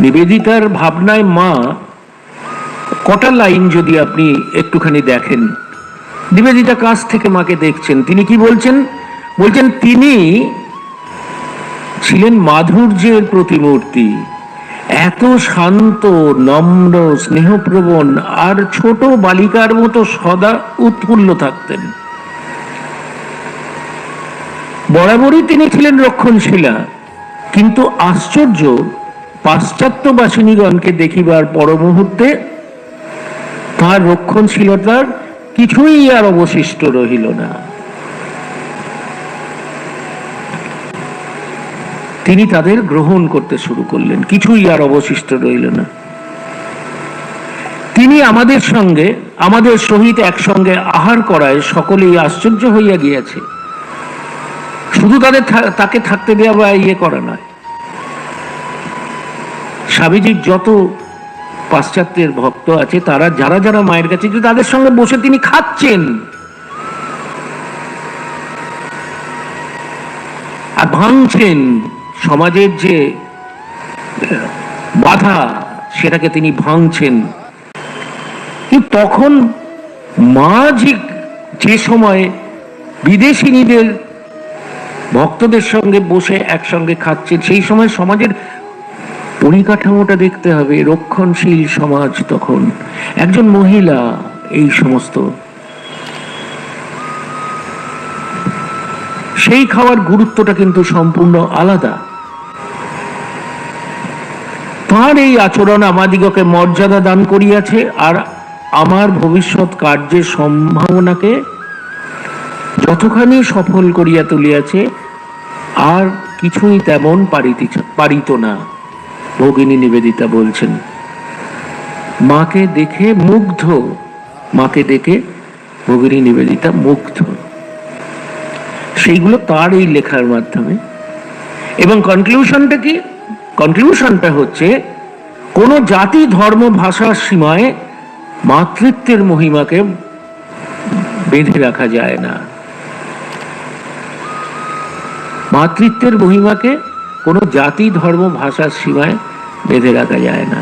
নিবেদিতার ভাবনায় মা, কটা লাইন যদি আপনি একটুখানি দেখেন। নিবেদিতা কাছ থেকে মাকে দেখছেন। তিনি কি বলছেন? বলছেন, তিনি ছিলেন মাধুর্যের প্রতিমূর্তি। এত শান্ত, নম্র, স্নেহপ্রবণ আর ছোট বালিকার মতো সদা উৎফুল্ল থাকতেন। বরাবরই তিনি ছিলেন রক্ষণশীলা। কিন্তু আশ্চর্য পাশ্চাত্যবাসিনীগণকে দেখিবার পর মুহূর্তে তার রক্ষণশীলতার কিছুই আর অবশিষ্ট রহিল না। তিনি তাদের গ্রহণ করতে শুরু করলেন, কিছুই আর অবশিষ্ট রইল না। তিনি আমাদের সঙ্গে, আমাদের সহিত একসঙ্গে আহার করায় সকলেই আশ্চর্য হইয়া গিয়াছে। শুধু তাদের তাকে থাকতে দেওয়া বা ইয়ে করা নয় স্বামীজির যত পাশ্চাত্যের ভক্ত আছে, তারা যারা যারা মায়ের কাছে তাদের সঙ্গে বসে তিনি খাচ্ছেন। আর ভাঙছেন সমাজের যে বাধা, সেটাকে তিনি ভাঙছেন। কিন্তু তখন মা যে যে সময় বিদেশিনীদের ভক্তদের সঙ্গে বসে একসঙ্গে খাচ্ছেন, সেই সময় সমাজের পরিকাঠামোটা দেখতে হবে, রক্ষণশীল সমাজ তখন। একজন মহিলা এই সমস্ত। সেই খাওয়ার গুরুত্বটা কিন্তু সম্পূর্ণ আলাদা। তার এই আচরণ আমাদিগকে মর্যাদা দান করিয়াছে আর আমার ভবিষ্যৎ কার্যের সম্ভাবনাকে যতখানি সফল করিয়া তুলিয়াছে, আর কিছুই তেমন পারিত না। ভগিনী নিবেদিতা বলছেন, মাকে দেখে মুগ্ধ, মাকে দেখে ভগিনী নিবেদিতা মুগ্ধ। সেইগুলো তার এই লেখার মাধ্যমে। এবং কনক্লুশনটা কি? কনক্লুশনটা হচ্ছে, কোন জাতি, ধর্ম, ভাষার সীমায় মাতৃত্বের মহিমাকে বেঁধে রাখা যায় না। মাতৃত্বের মহিমাকে কোনো জাতি ধর্ম ভাষার সীমায় বেঁধে রাখা যায় না।